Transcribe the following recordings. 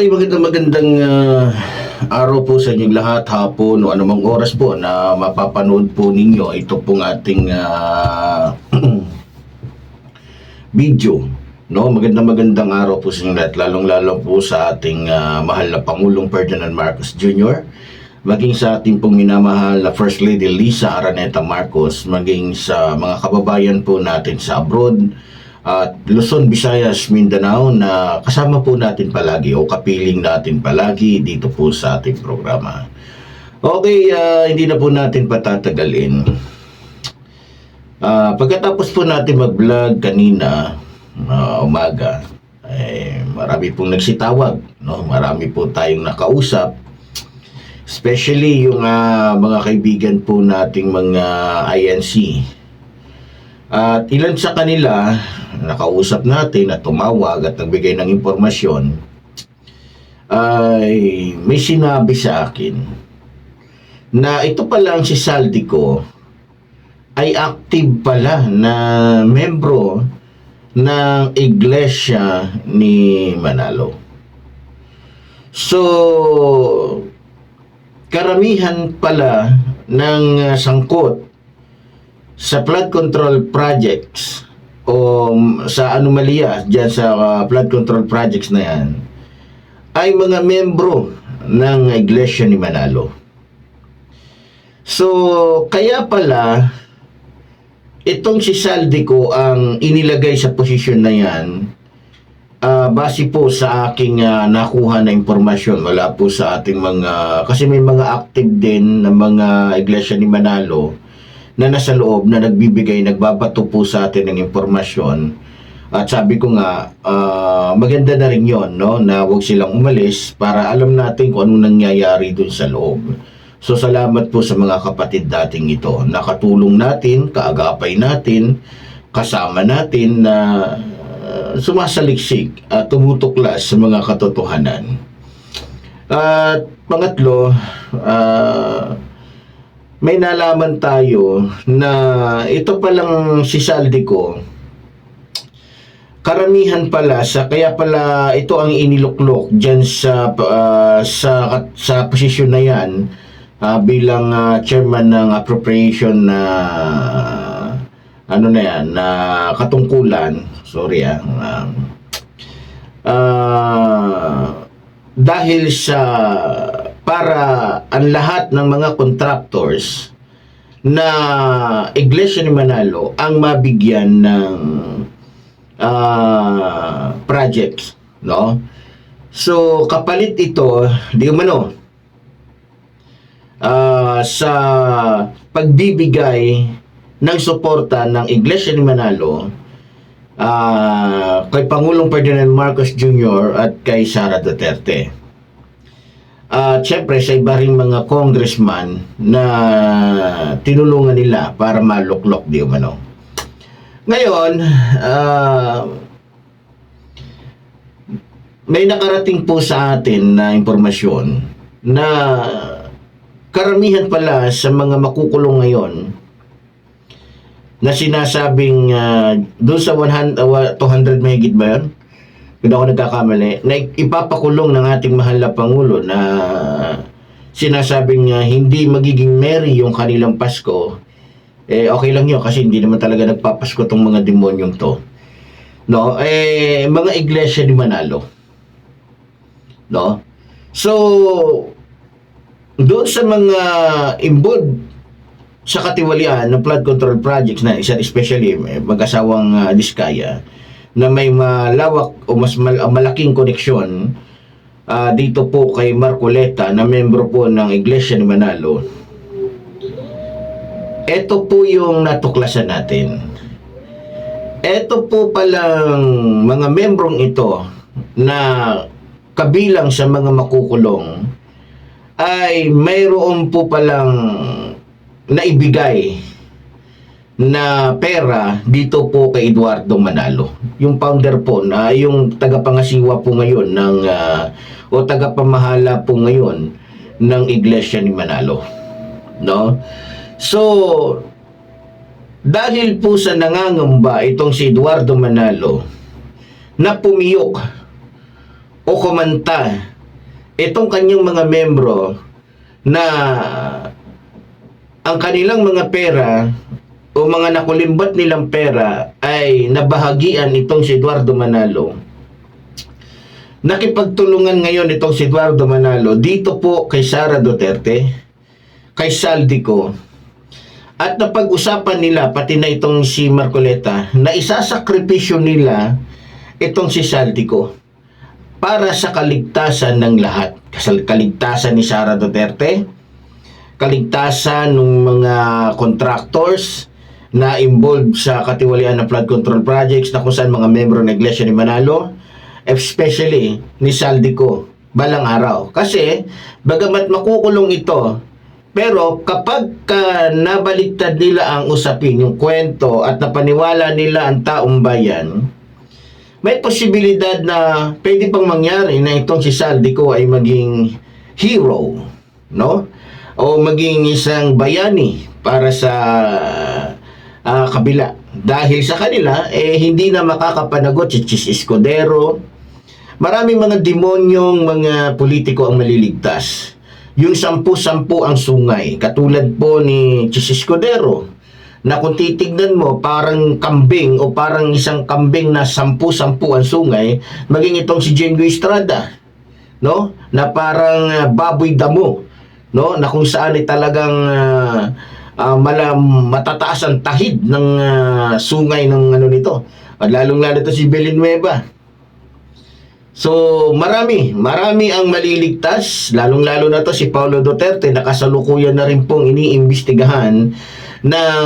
Okay, magandang magandang ah, araw po sa inyong lahat, hapon o anumang oras po na mapapanood po ninyo ito pong ating ah, video. No, magandang magandang araw po sa inyo lahat, lalong-lalo po sa ating ah, mahal na Pangulong Ferdinand Marcos Jr., maging sa ating pong minamahal na First Lady Lisa Araneta Marcos, maging sa mga kababayan po natin sa abroad, at Luzon, Visayas, Mindanao na kasama po natin palagi o kapiling natin palagi dito po sa ating programa. Okay, ah, hindi na po natin patatagalin. Ah, pagkatapos po natin mag-vlog kanina, ah, umaga, eh, marami pong nagsitawag. No? Marami po tayong nakausap. Especially yung ah, mga kaibigan po nating mga INC. At ilan sa kanila, nakausap natin at tumawag at nagbigay ng impormasyon, ay may sinabi sa akin na ito pala ang si Saldico ay active pala na membro ng iglesia ni Manalo. So, karamihan pala ng uh, sangkot sa flood control projects o sa anomalya dyan sa uh, flood control projects na yan ay mga membro ng iglesia ni Manalo. So, kaya pala itong si Saldico ang inilagay sa posisyon na yan ah, base po sa aking ah, nakuha na impormasyon wala po sa ating mga kasi may mga active din ng mga iglesia ni Manalo na nasa loob na nagbibigay, nagbabato po sa atin ng impormasyon. At sabi ko nga, ah, maganda na rin yon no? na huwag silang umalis para alam natin kung anong nangyayari dun sa loob. So salamat po sa mga kapatid dating ito. Nakatulong natin, kaagapay natin, kasama natin na ah, sumasaliksik at tumutuklas sa mga katotohanan. At pangatlo, ah, may nalaman tayo na ito palang si Saldico karamihan pala sa kaya pala ito ang iniluklok diyan sa ah, sa sa posisyon na 'yan ah, bilang ah, chairman ng appropriation na ano na 'yan na katungkulan. Sorry ah um, ah, dahil sa para ang lahat ng mga contractors na Iglesia ni Manalo ang mabigyan ng ah, projects, no? So, kapalit ito, di umano, ah, sa pagbibigay ng suporta ng Iglesia ni Manalo ah, kay Pangulong Ferdinand Marcos Jr. at kay Sara Duterte. At syempre sa iba ring mga congressman na tinulungan nila para maluklok di umano. Ngayon, ah, may nakarating po sa atin na impormasyon na karamihan pala sa mga makukulong ngayon na sinasabing ah, doon sa 100, ah, 200 mahigit ba yun? Kung ako nagkakamali, na ipapakulong ng ating mahal na Pangulo na sinasabing ah, hindi magiging merry yung kanilang Pasko, eh okay lang yun kasi hindi naman talaga nagpapasko tong mga demonyong to. No, eh mga iglesia ni Manalo. No? So doon sa mga involved sa katiwalian ng flood control projects na isa especially eh, mag-asawang ah, Diskaya na may malawak o mas mal- malaking koneksyon ah, dito po kay Marcoleta na membro po ng Iglesia ni Manalo. Ito po yung natuklasan natin. Ito po palang mga membrong ito na kabilang sa mga makukulong ay mayroon po palang naibigay na pera dito po kay Eduardo Manalo. Yung founder po na yung tagapangasiwa po ngayon ng ah, o tagapamahala po ngayon ng Iglesia ni Manalo. No? So dahil po sa nangangamba itong si Eduardo Manalo na pumiyok o kumanta itong kanyang mga membro na ang kanilang mga pera o mga nakulimbat nilang pera ay nabahagian itong si Eduardo Manalo. Nakipagtulungan ngayon itong si Eduardo Manalo dito po kay Sara Duterte, kay Saldico, at napag-usapan nila, pati na itong si Marcoleta, na isasakripisyo nila itong si Saldico para sa kaligtasan ng lahat. Kasal kaligtasan ni Sara Duterte, kaligtasan ng mga contractors na involved sa katiwalian ng flood control projects na kung saan mga membro ng Iglesia ni Manalo, especially ni Saldico, balang araw. Kasi, bagamat makukulong ito, pero kapag ka nabaliktad nila ang usapin, yung kwento at napaniwala nila ang taong bayan, may posibilidad na pwede pang mangyari na itong si Saldico ay maging hero, no? O maging isang bayani para sa ah, kabila. Dahil sa kanila, eh, hindi na makakapanagot si Chis Escudero. Maraming mga demonyong mga politiko ang maliligtas. Yung sampu-sampu ang sungay. Katulad po ni Chis Escudero na kung titignan mo parang kambing o parang isang kambing na sampu-sampu ang sungay, maging itong si Jengo Estrada, no? Na parang ah, baboy damo, no? Na kung saan ay talagang ah, ah, mala, matataas ang tahid ng ah, sungay ng ano nito. At lalong-lalo to si Villanueva. So, marami, marami ang maliligtas, lalong-lalo na to si Paulo Duterte na kasalukuyan na rin pong iniimbestigahan ng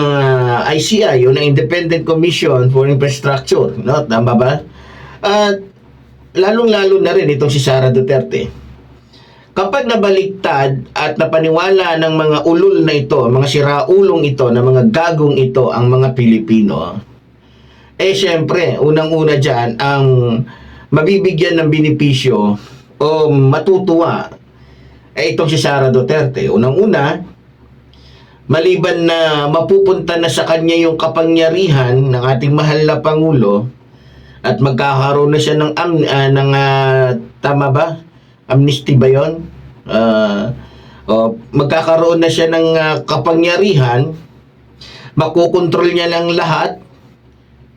ICI o ng Independent Commission for Infrastructure, no? Tama ba? At lalong-lalo na rin itong si Sara Duterte. Kapag nabaliktad at napaniwala ng mga ulol na ito, mga siraulong ito, na mga gagong ito, ang mga Pilipino, eh syempre, unang-una dyan, ang mabibigyan ng binipisyo o matutuwa ay itong si Sara Duterte. Unang-una, maliban na mapupunta na sa kanya yung kapangyarihan ng ating mahal na Pangulo at magkakaroon na siya ng, ah, ng ah, tama ba? Amnesty ba yun? Ah, o, magkakaroon na siya ng ah, kapangyarihan makokontrol niya lang lahat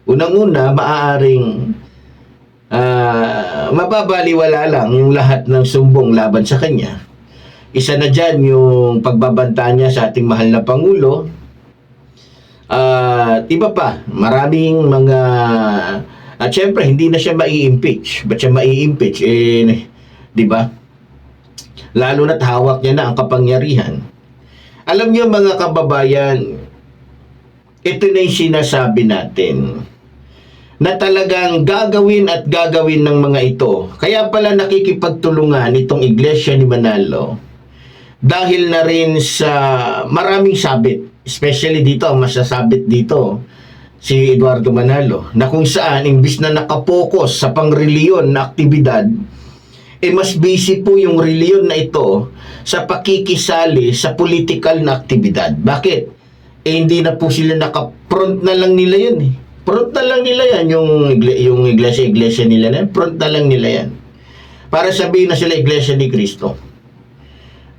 unang-una maaaring ah, mababaliwala lang yung lahat ng sumbong laban sa kanya isa na dyan yung pagbabanta niya sa ating mahal na Pangulo. At iba pa, maraming mga... At syempre, hindi na siya mai-impeach. Ba't siya mai-impeach? Eh, di ba? Lalo na't hawak niya na ang kapangyarihan. Alam niyo mga kababayan, ito na yung sinasabi natin na talagang gagawin at gagawin ng mga ito. Kaya pala nakikipagtulungan itong Iglesia ni Manalo dahil na rin sa maraming sabit, especially dito, ang masasabit dito, si Eduardo Manalo, na kung saan, imbis na nakapokus sa pangreliyon na aktibidad, eh mas busy po yung reliyon na ito sa pakikisali sa political na aktibidad. Bakit? Eh hindi na po sila naka-front na lang nila yun eh. Front na lang nila yan, yung, yung iglesia-iglesia nila na front na lang nila yan. Para sabihin na sila iglesia ni Kristo.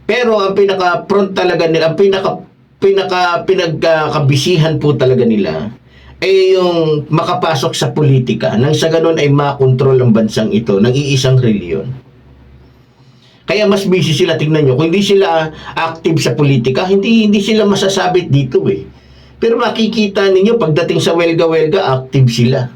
Pero ang pinaka-front talaga nila, ang pinaka pinaka pinagkakabisihan po talaga nila ay yung makapasok sa politika nang sa ganun ay makontrol ang bansang ito ng iisang reliyon. Kaya mas busy sila, tingnan nyo. Kung hindi sila active sa politika, hindi hindi sila masasabit dito eh. Pero makikita ninyo, pagdating sa welga-welga, active sila.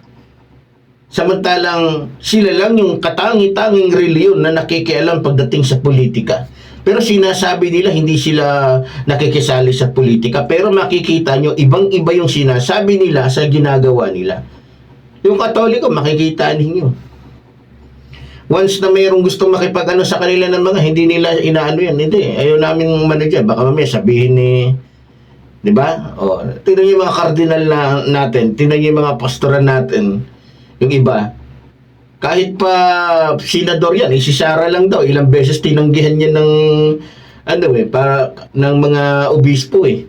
Samantalang sila lang yung katangi-tanging reliyon na nakikialam pagdating sa politika. Pero sinasabi nila hindi sila nakikisali sa politika. Pero makikita nyo, ibang-iba yung sinasabi nila sa ginagawa nila. Yung katoliko, makikita ninyo. Once na mayroong gustong makipag-ano sa kanila ng mga, hindi nila inaano yan. Hindi, ayaw namin dyan. Baka mamaya sabihin ni... Di ba? O, tingnan yung mga kardinal na, natin, tingnan yung mga pastoran natin, yung iba, kahit pa senador yan, eh, si Sara lang daw, ilang beses tinanggihan niya ng, ano eh, para, ng mga obispo eh.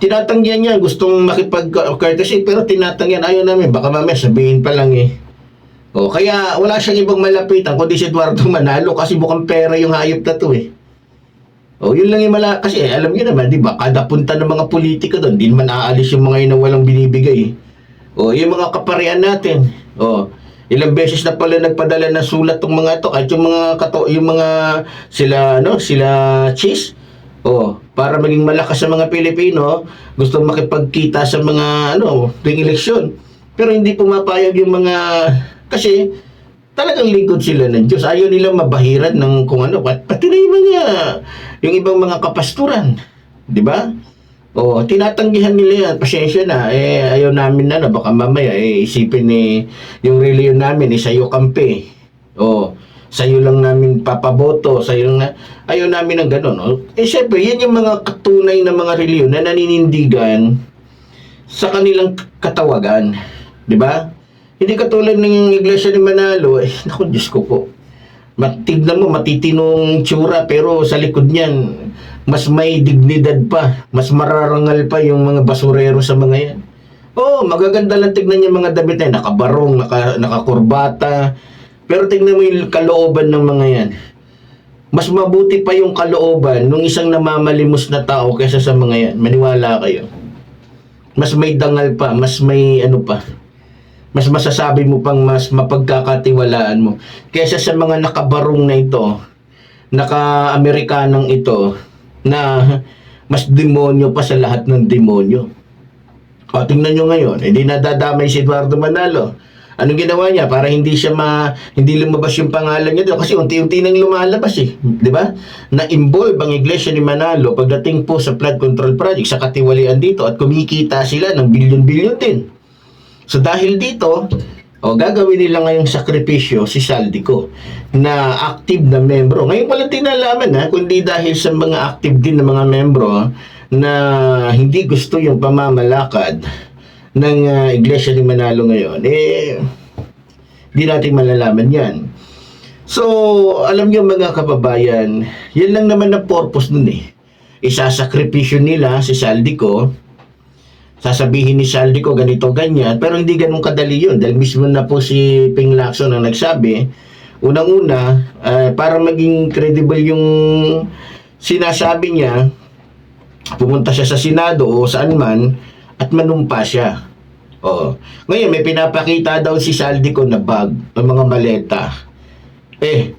Tinatanggihan niya, gustong makipag-courtesy, pero tinatanggihan, ayaw namin, baka mamaya sabihin pa lang eh. O, kaya wala siyang ibang malapitan kundi si Eduardo Manalo kasi mukhang pera yung hayop na to eh. O, yun lang yung mala... Kasi eh, alam niyo naman, di ba? Kada punta ng mga politika doon, di naman aalis yung mga yun na walang binibigay. O, yung mga kaparian natin. O, ilang beses na pala nagpadala ng sulat tong mga to kahit yung mga kato yung mga sila ano sila cheese o para maging malakas sa mga Pilipino gusto makipagkita sa mga ano tuwing eleksyon pero hindi pumapayag yung mga kasi talagang lingkod sila ng Diyos ayaw nilang mabahiran ng kung ano pat- pati na yung mga yung ibang mga kapasturan di ba o, tinatanggihan nila yan. Pasensya na. Eh, ayaw namin na na. Baka mamaya, eh, isipin ni yung reliyon namin, eh, sa'yo kampe. O, sa'yo lang namin papaboto. Sa'yo lang na. Ayaw namin ng gano'n. O. Eh, syempre, yan yung mga katunay na mga reliyon na naninindigan sa kanilang katawagan. Di ba? Hindi katulad ng iglesia ni Manalo. Eh, naku, Diyos ko po. Matignan mo, matitinong tsura, pero sa likod niyan, mas may dignidad pa, mas mararangal pa yung mga basurero sa mga yan. Oo, oh, magaganda lang tignan yung mga damit na nakabarong, naka, nakakurbata. Pero tignan mo yung kalooban ng mga yan. Mas mabuti pa yung kalooban ng isang namamalimos na tao kaysa sa mga yan. Maniwala kayo. Mas may dangal pa, mas may ano pa. Mas masasabi mo pang mas mapagkakatiwalaan mo. Kaysa sa mga nakabarong na ito, naka-Amerikanang ito, na mas demonyo pa sa lahat ng demonyo. O, tingnan nyo ngayon, hindi nadadamay si Eduardo Manalo. Anong ginawa niya para hindi siya ma hindi lumabas yung pangalan niya doon kasi unti-unti nang lumalabas eh, 'di ba? Na-involve ang iglesia ni Manalo pagdating po sa flood control project sa katiwalian dito at kumikita sila ng bilyon-bilyon din. So dahil dito, o gagawin nila ngayong sakripisyo si Saldico na active na membro. Ngayon lang tinalaman ha, kundi dahil sa mga active din na mga membro na hindi gusto yung pamamalakad ng ah, Iglesia ni Manalo ngayon, eh, hindi natin malalaman yan. So, alam niyo mga kababayan, yan lang naman ang purpose nun eh. Isasakripisyo nila si Saldico, sasabihin ni Saldi ko ganito ganyan pero hindi ganun kadali yun dahil mismo na po si Ping Lacson ang nagsabi unang-una eh, para maging credible yung sinasabi niya pumunta siya sa Senado o saan man at manumpa siya oh. ngayon may pinapakita daw si Saldi ko na bag ng mga maleta eh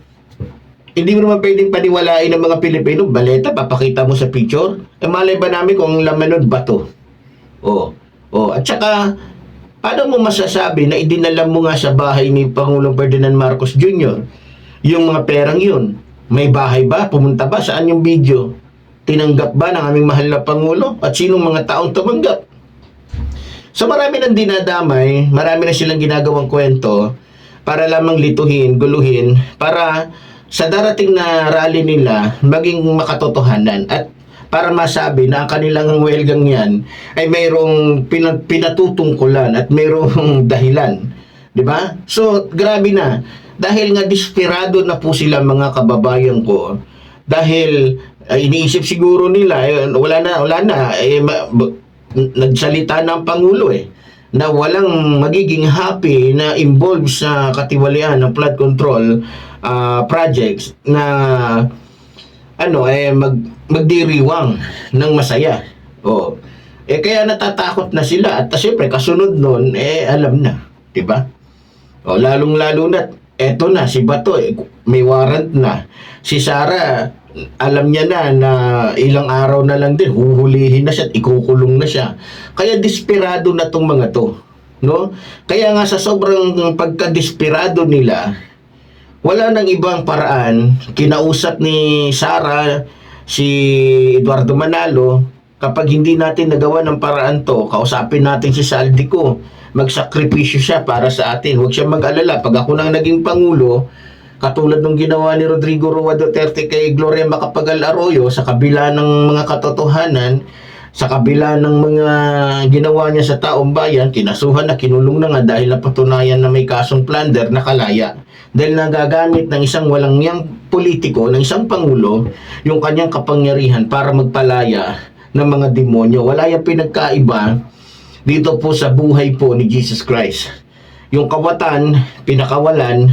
hindi mo naman pwedeng paniwalain ng mga Pilipino, baleta, papakita mo sa picture. Eh, malay ba namin kung ang laman nun bato? Oh. Oh, at saka paano mo masasabi na idinala mo nga sa bahay ni Pangulong Ferdinand Marcos Jr. yung mga perang yun? May bahay ba? Pumunta ba? Saan yung video? Tinanggap ba ng aming mahal na Pangulo? At sinong mga taong tumanggap? So marami nang dinadamay, marami na silang ginagawang kwento para lamang lituhin, guluhin, para sa darating na rally nila maging makatotohanan at para masabi na ang kanilang welgang yan ay mayroong pina- pinatutungkulan at mayroong dahilan. Ba? So, grabe na. Dahil nga desperado na po sila mga kababayan ko. Dahil ay, iniisip siguro nila, eh, wala na, wala na. Eh, ma- nagsalita ng Pangulo eh na walang magiging happy na involved sa katiwalian ng flood control ah, projects na ano eh mag magdiriwang ng masaya. Oh. Eh kaya natatakot na sila at siyempre kasunod noon eh alam na, 'di ba? Oh, lalong-lalo na eto na si Bato eh, may warrant na. Si Sara alam niya na na ilang araw na lang din huhulihin na siya at ikukulong na siya. Kaya desperado na tong mga to, no? Kaya nga sa sobrang pagka-desperado nila, wala nang ibang paraan. Kinausap ni Sara si Eduardo Manalo, kapag hindi natin nagawa ng paraan to, kausapin natin si Saldico. Magsakripisyo siya para sa atin. Huwag siya mag-alala. Pag ako nang naging Pangulo, katulad ng ginawa ni Rodrigo Roa Duterte kay Gloria Macapagal Arroyo, sa kabila ng mga katotohanan, sa kabila ng mga ginawa niya sa taong bayan, kinasuhan na, kinulong na nga dahil napatunayan na may kasong plunder, nakalaya. Dahil nagagamit ng isang walang niyang politiko, ng isang pangulo, yung kanyang kapangyarihan para magpalaya ng mga demonyo. Wala yung pinagkaiba dito po sa buhay po ni Jesus Christ. yung kawatan, pinakawalan,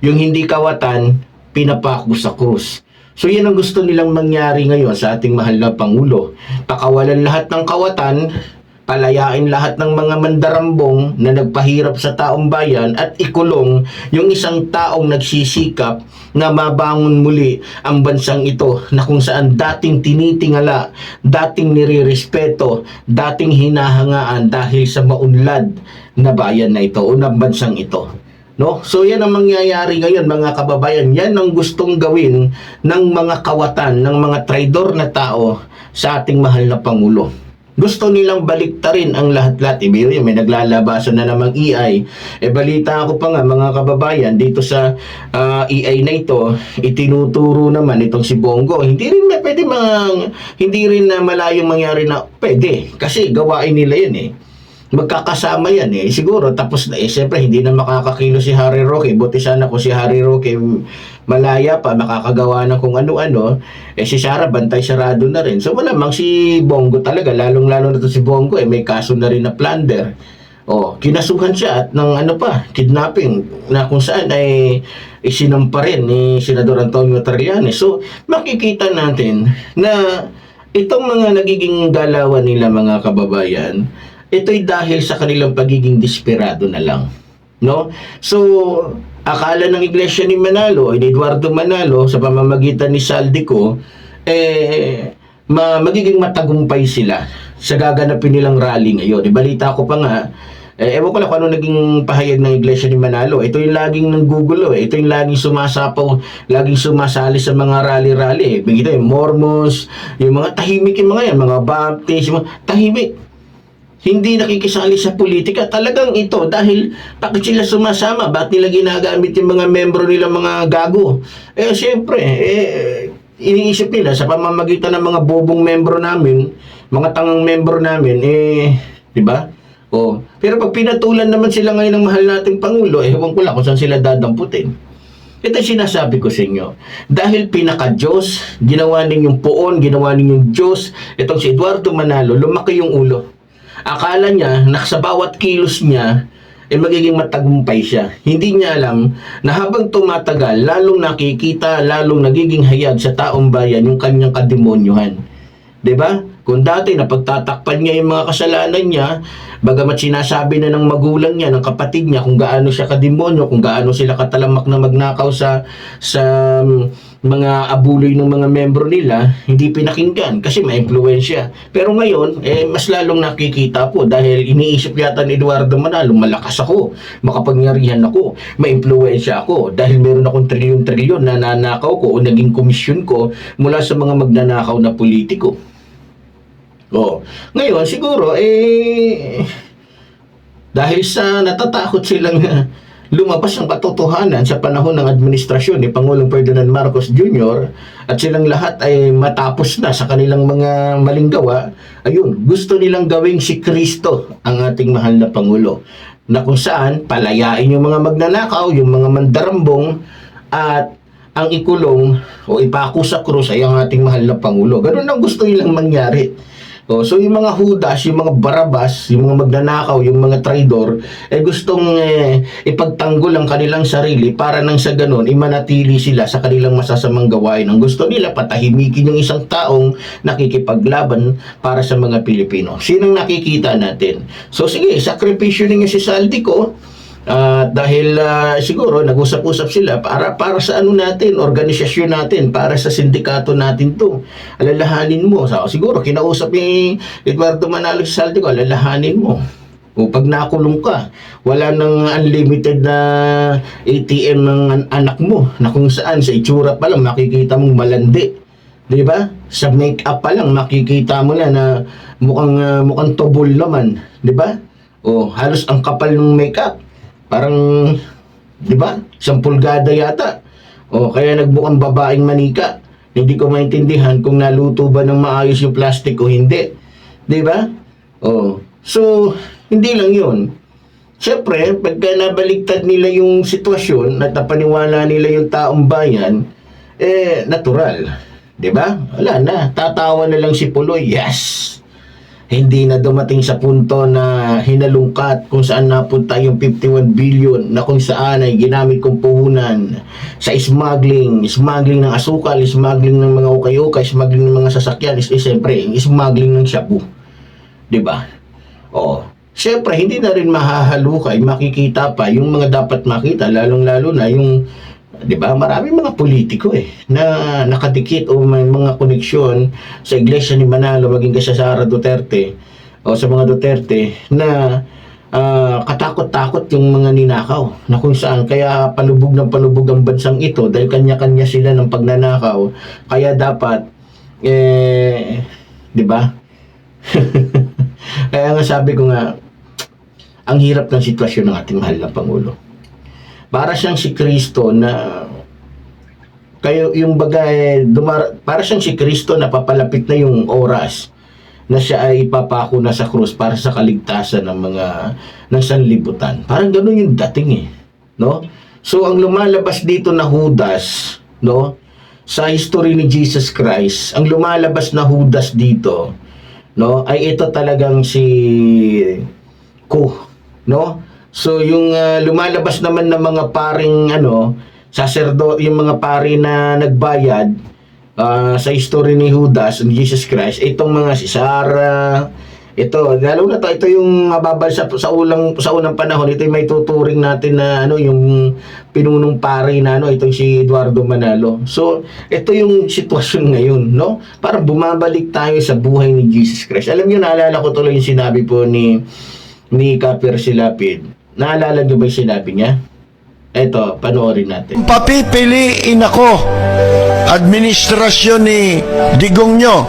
yung hindi kawatan, pinapako sa krus. So yan ang gusto nilang mangyari ngayon sa ating mahal na Pangulo. Pakawalan lahat ng kawatan, palayain lahat ng mga mandarambong na nagpahirap sa taong bayan at ikulong yung isang taong nagsisikap na mabangon muli ang bansang ito na kung saan dating tinitingala, dating nirirespeto, dating hinahangaan dahil sa maunlad na bayan na ito o na bansang ito. No? So yan ang mangyayari ngayon mga kababayan. Yan ang gustong gawin ng mga kawatan, ng mga traidor na tao sa ating mahal na Pangulo. Gusto nilang baliktarin ang lahat-lahat. Ibig yun, may naglalabasan na namang EI. E balita ako pa nga mga kababayan dito sa ah, EI na ito, itinuturo naman itong si Bongo. Hindi rin na pwede mang, hindi rin na malayong mangyari na pwede. Kasi gawain nila yun eh magkakasama yan eh. Siguro, tapos na eh, siyempre, hindi na makakakilo si Harry Roque. Buti sana kung si Harry Roque malaya pa, makakagawa ng kung ano-ano, eh si Sarah, bantay sarado na rin. So, malamang si Bongo talaga, lalong-lalo na to si Bongo, eh may kaso na rin na plunder. Oh, kinasuhan siya at ng ano pa, kidnapping na kung saan ay isinampa rin ni Senador Antonio Trillanes. So, makikita natin na itong mga nagiging galawan nila mga kababayan, ito'y dahil sa kanilang pagiging desperado na lang. No? So, akala ng iglesia ni Manalo, ni Eduardo Manalo, sa pamamagitan ni Saldico, eh, ma magiging matagumpay sila sa gaganapin nilang rally ngayon. Ibalita ko pa nga, eh, ewan ko lang kung ano naging pahayag ng iglesia ni Manalo. Ito yung laging nanggugulo. Eh. Ito yung laging sumasapaw, laging sumasali sa mga rally-rally. Eh. Bigito yung Mormons, yung mga tahimik yung mga yan, mga Baptist, yung mga tahimik hindi nakikisali sa politika. Talagang ito, dahil bakit sila sumasama? Bakit nila ginagamit yung mga membro nila mga gago? Eh, siyempre, eh, iniisip nila sa pamamagitan ng mga bobong membro namin, mga tangang membro namin, eh, di ba? Oh. Pero pag pinatulan naman sila ngayon ng mahal nating Pangulo, eh, ewan ko lang kung saan sila dadamputin. Ito sinasabi ko sa inyo. Dahil pinaka-Diyos, ginawa ninyong poon, ginawa ninyong Diyos, itong si Eduardo Manalo, lumaki yung ulo. Akala niya na sa bawat kilos niya, eh magiging matagumpay siya. Hindi niya alam na habang tumatagal, lalong nakikita, lalong nagiging hayag sa taong bayan yung kanyang kademonyuhan. 'Di ba? Kung dati napagtatakpan niya yung mga kasalanan niya, bagamat sinasabi na ng magulang niya, ng kapatid niya kung gaano siya kademonyo, kung gaano sila katalamak na magnakaw sa sa um, mga abuloy ng mga membro nila, hindi pinakinggan kasi may impluensya. Pero ngayon, eh, mas lalong nakikita po dahil iniisip yata ni Eduardo Manalo, malakas ako, makapangyarihan ako, may impluensya ako dahil meron akong trilyon-trilyon na nanakaw ko o naging komisyon ko mula sa mga magnanakaw na politiko. Oh, ngayon siguro eh dahil sa natatakot silang lumabas ang katotohanan sa panahon ng administrasyon ni Pangulong Ferdinand Marcos Jr. at silang lahat ay matapos na sa kanilang mga maling gawa, ayun, gusto nilang gawing si Kristo ang ating mahal na Pangulo na kung saan palayain yung mga magnanakaw, yung mga mandarambong at ang ikulong o ipako sa krus ay ang ating mahal na Pangulo. Ganun ang gusto nilang mangyari. Oh, so yung mga hudas, yung mga barabas, yung mga magnanakaw, yung mga traidor, eh gustong eh, ipagtanggol ang kanilang sarili para nang sa ganun, imanatili sila sa kanilang masasamang gawain. Ang gusto nila, patahimikin yung isang taong nakikipaglaban para sa mga Pilipino. Sinong nakikita natin? So sige, sakripisyo ninyo si Saldico, at dahil ah, siguro nag-usap-usap sila para para sa ano natin, organisasyon natin, para sa sindikato natin 'to. Alalahanin mo. So, siguro kinausap ni Eduardo Manalo si Saldico, alalahanin mo. O pag nakulong ka, wala nang unlimited na ATM ng an- anak mo na kung saan sa itsura pa lang makikita mong malandi. 'Di ba? Sa make-up pa lang makikita mo na na mukhang ah, mukhang tobol naman, 'di ba? O halos ang kapal ng make-up. Parang 'di ba? Isang pulgada yata. O kaya nagbukang babaeng manika. Hindi ko maintindihan kung naluto ba ng maayos yung plastic o hindi. 'Di ba? O so hindi lang 'yun. Siyempre, pagka nabaliktad nila yung sitwasyon at napaniwala nila yung taong bayan, eh, natural. 'Di ba? Wala na. Tatawa na lang si Puloy. Yes! Hindi na dumating sa punto na hinalungkat kung saan napunta yung 51 billion na kung saan ay ginamit kong puhunan sa smuggling, smuggling ng asukal, smuggling ng mga ukay-ukay, smuggling ng mga sasakyan, is, is siyempre, smuggling ng shabu. ba? Oo. Siyempre, hindi na rin mahahalukay, makikita pa yung mga dapat makita, lalong-lalo na yung 'di ba? Maraming mga politiko eh na nakadikit o may mga koneksyon sa iglesia ni Manalo maging kay sa Sara Duterte o sa mga Duterte na ah, katakot-takot yung mga ninakaw na kung saan kaya palubog ng palubog ang bansang ito dahil kanya-kanya sila ng pagnanakaw kaya dapat eh 'di ba? kaya nga sabi ko nga ang hirap ng sitwasyon ng ating mahal na Pangulo para siyang si Kristo na kayo yung bagay dumar, para siyang si Kristo na papalapit na yung oras na siya ay ipapako na sa krus para sa kaligtasan ng mga ng sanlibutan. Parang ganoon yung dating eh, no? So ang lumalabas dito na Judas, no? Sa history ni Jesus Christ, ang lumalabas na Judas dito, no, ay ito talagang si Ku, no? So yung ah, lumalabas naman ng mga paring ano, saserdo, yung mga pari na nagbayad ah, sa history ni Judas ni Jesus Christ, itong mga si Sarah, ito, lalo na to, ito yung mababal sa, sa ulang sa unang panahon, ito yung may tuturing natin na ano, yung pinunong pari na ano, itong si Eduardo Manalo. So, ito yung sitwasyon ngayon, no? Parang bumabalik tayo sa buhay ni Jesus Christ. Alam niyo, naalala ko tuloy yung sinabi po ni ni Kaper Silapid. Naalala niyo ba yung sinabi niya? Ito, panoorin natin. Papipiliin ako administrasyon ni Digong nyo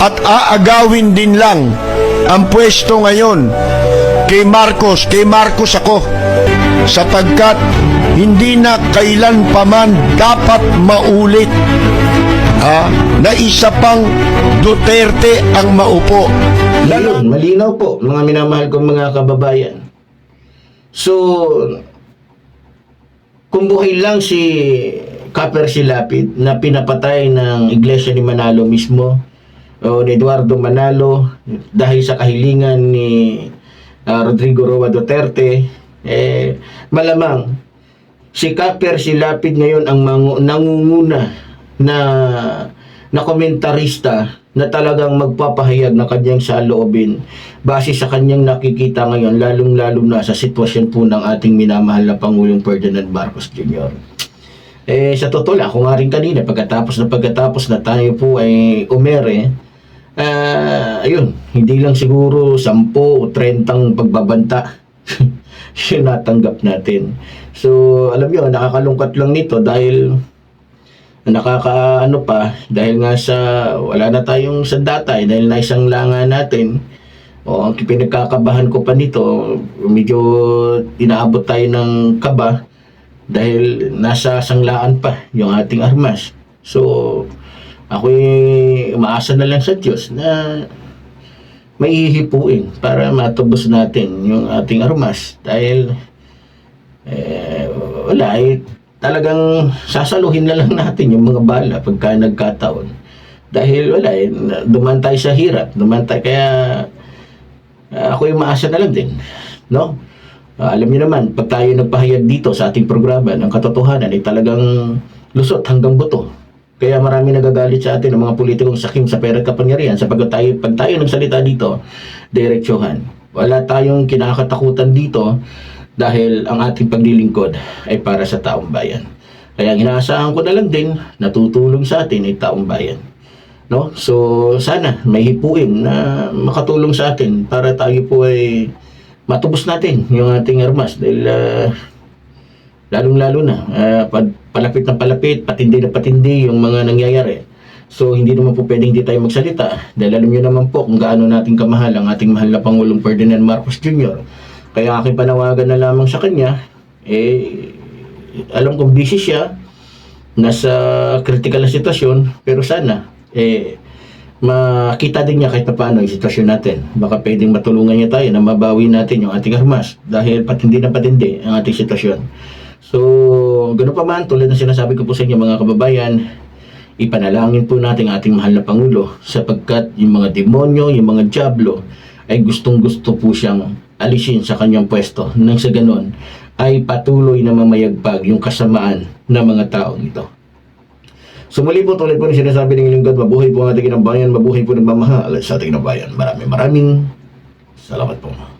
at aagawin din lang ang pwesto ngayon kay Marcos, kay Marcos ako sapagkat hindi na kailan paman dapat maulit ha, na isa pang Duterte ang maupo. Ayun, malinaw po, mga minamahal kong mga kababayan. So, kung buhay lang si Kaper Silapid na pinapatay ng iglesia ni Manalo mismo o ni Eduardo Manalo dahil sa kahilingan ni ah, Rodrigo Roa Duterte, eh, malamang si Kaper Silapid ngayon ang mangu- nangunguna na na komentarista na talagang magpapahayag ng kanyang saloobin base sa kanyang nakikita ngayon lalong-lalo na sa sitwasyon po ng ating minamahal na Pangulong Ferdinand Marcos Jr. Eh, sa totoo lang, kung nga rin kanina, pagkatapos na pagkatapos na tayo po ay umere, ah, ayun, hindi lang siguro 10 o 30 pagbabanta yung natanggap natin. So, alam nyo, nakakalungkat lang nito dahil nakakaano pa dahil nga sa wala na tayong sandata eh, dahil na isang langa natin. O ang pinagkakabahan ko pa nito medyo inaabot tayo ng kaba dahil nasa sanglaan pa yung ating armas. So ako'y umaasa na lang sa Diyos na may hihipuin para matubos natin yung ating armas. Dahil eh, wala eh, talagang sasaluhin na lang natin yung mga bala pagka nagkataon. Dahil wala eh, duman tayo sa hirap, duman tayo, kaya ah, ako yung maasa na lang din. No? Ah, alam niyo naman, pag tayo nagpahayag dito sa ating programa ng katotohanan ay talagang lusot hanggang buto. Kaya marami nagagalit sa atin ng mga politikong sakim sa pera kapangyarihan sapagkat tayo, pag tayo nagsalita dito, diretsyohan. Wala tayong kinakatakutan dito dahil ang ating paglilingkod ay para sa taong bayan. Kaya inaasahan ko na lang din, natutulong sa atin ay taong bayan. No? So, sana may hipuin na makatulong sa atin para tayo po ay matubos natin yung ating armas dahil ah, lalong-lalo na pag palapit na palapit, patindi na patindi yung mga nangyayari. So, hindi naman po pwedeng hindi tayo magsalita dahil alam nyo naman po kung gaano natin kamahal ang ating mahal na Pangulong Ferdinand Marcos Jr. Kaya aking panawagan na lamang sa kanya, eh, alam kong busy siya, nasa critical na sitwasyon, pero sana, eh, makita din niya kahit pa paano yung sitwasyon natin. Baka pwedeng matulungan niya tayo na mabawi natin yung ating armas dahil patindi na patindi ang ating sitwasyon. So, ganun pa man, tulad ng sinasabi ko po sa inyo mga kababayan, Ipanalangin po natin ang ating mahal na Pangulo sapagkat yung mga demonyo, yung mga diablo ay gustong gusto po siyang alisin sa kanyang pwesto nang sa ganon ay patuloy na mamayagpag yung kasamaan ng mga taong ito. So muli po tuloy po ni sinasabi ng inyong God, mabuhay po ang ating bayan, mabuhay po ng mamahal sa ating bayan. Maraming maraming salamat po.